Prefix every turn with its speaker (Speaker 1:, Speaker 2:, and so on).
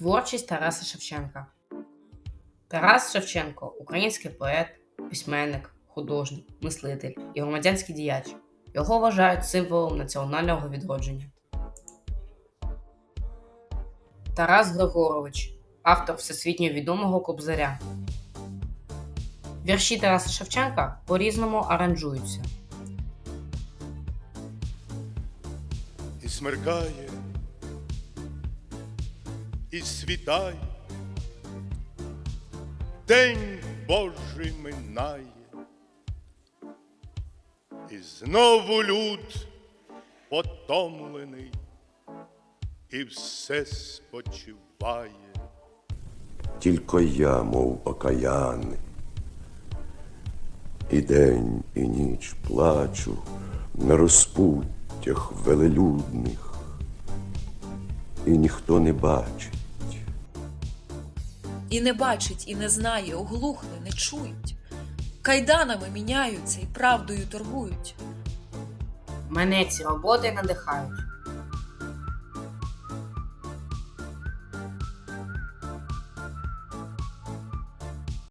Speaker 1: Творчість Тараса Шевченка. Тарас Шевченко український поет, письменник, художник, мислитель і громадянський діяч. Його вважають символом національного відродження. Тарас Григорович, автор всесвітньо відомого кобзаря. Вірші Тараса Шевченка по-різному аранжуються.
Speaker 2: і смеркає, і світає, день Божий минає, і знову люд потомлений, і все спочиває.
Speaker 3: Тільки я, мов окаяний, і день, і ніч плачу на розпуттях велелюдних, і ніхто не бачить.
Speaker 4: І не бачить, і не знає, оглухли, не чують. Кайданами міняються і правдою торгують.
Speaker 1: Мене ці роботи надихають.